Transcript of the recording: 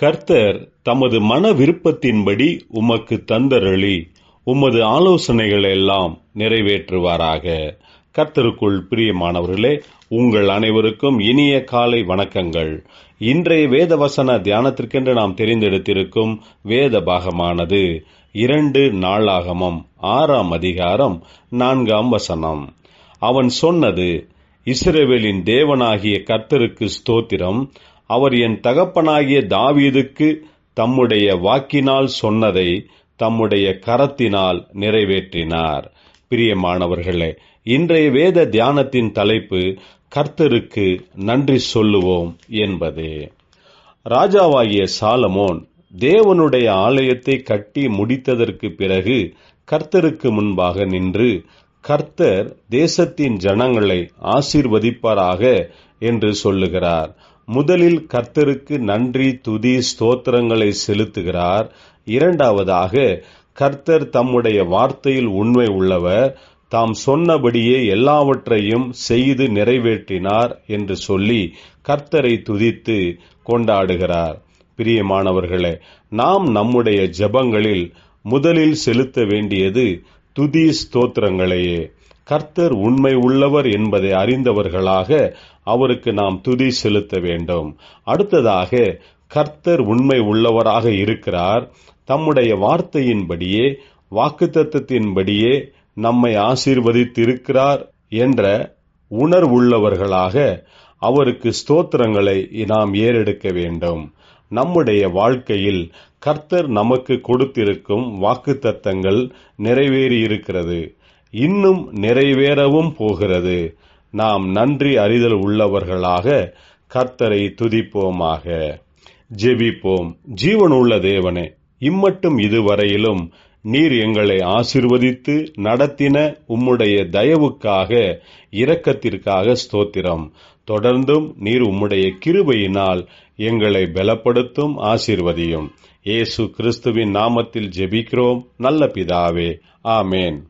கர்த்தர் தமது மன விருப்பத்தின்படி உமக்கு தந்தருளி உமது ஆலோசனைகள் எல்லாம் நிறைவேற்றுவாராக. கர்த்தருக்குள் பிரியமானவர்களே உங்கள் அனைவருக்கும் இனிய காலை வணக்கங்கள். இன்றைய வேத வசன தியானத்திற்கென்று நாம் தெரிந்தெடுத்திருக்கும் வேத பாகமானது இரண்டு நாளாகமம் ஆறாம் அதிகாரம் நான்காம் வசனம். அவன் சொன்னது இஸ்ரேவேலின் தேவனாகிய கர்த்தருக்கு ஸ்தோத்திரம். அவர் என் தகப்பனாகிய தாவீதுக்கு தம்முடைய வாக்கினால் சொன்னதை தம்முடைய கரத்தினால் நிறைவேற்றினார். பிரியமானவர்களே இன்றைய வேத தியானத்தின் தலைப்பு கர்த்தருக்கு நன்றி சொல்லுவோம் என்பதே. ராஜாவாகிய சாலமோன் தேவனுடைய ஆலயத்தை கட்டி முடித்ததற்கு பிறகு கர்த்தருக்கு முன்பாக நின்று கர்த்தர் தேசத்தின் ஜனங்களை ஆசீர்வதிப்பாராக என்று சொல்லுகிறார். முதலில் கர்த்தருக்கு நன்றி துதி ஸ்தோத்திரங்களை செலுத்துகிறார். இரண்டாவதாக கர்த்தர் தம்முடைய வார்த்தையில் உண்மை உள்ளவர். தாம் சொன்னபடியே எல்லாவற்றையும் செய்து நிறைவேற்றினார் என்று சொல்லி கர்த்தரை துதித்து கொண்டாடுகிறார். பிரியமானவர்களே நாம் நம்முடைய ஜபங்களில் முதலில் செலுத்த வேண்டியது துதி ஸ்தோத்திரங்களையே. கர்த்தர் உண்மை உள்ளவர் என்பதை அறிந்தவர்களாக அவருக்கு நாம் துதி செலுத்த வேண்டும். அடுத்ததாக கர்த்தர் உண்மை உள்ளவராக இருக்கிறார். தம்முடைய வார்த்தையின்படியே வாக்குத்தத்தின்படியே நம்மை ஆசீர்வதித்திருக்கிறார் என்ற உணர்வுள்ளவர்களாக அவருக்கு ஸ்தோத்திரங்களை நாம் ஏறெடுக்க வேண்டும். நம்முடைய வாழ்க்கையில் கர்த்தர் நமக்கு கொடுத்திருக்கும் வாக்குத்தத்தங்கள் நிறைவேறியிருக்கிறது. இன்னும் நிறைவேறவும் போகிறது. நாம் நன்றி அறிதல் உள்ளவர்களாக கர்த்தரை துதிப்போமாக. ஜெபிப்போம். ஜீவனுள்ள தேவனே இம்மட்டும் இதுவரையிலும் நீர் எங்களை ஆசிர்வதித்து நடத்தின உம்முடைய தயவுக்காக இரக்கத்திற்காக ஸ்தோத்திரம். தொடர்ந்தும் நீர் உம்முடைய கிருபையினால் எங்களை பலப்படுத்தும் ஆசிர்வதியும். இயேசு கிறிஸ்துவின் நாமத்தில் ஜெபிக்கிறோம். நல்ல பிதாவே ஆமேன்.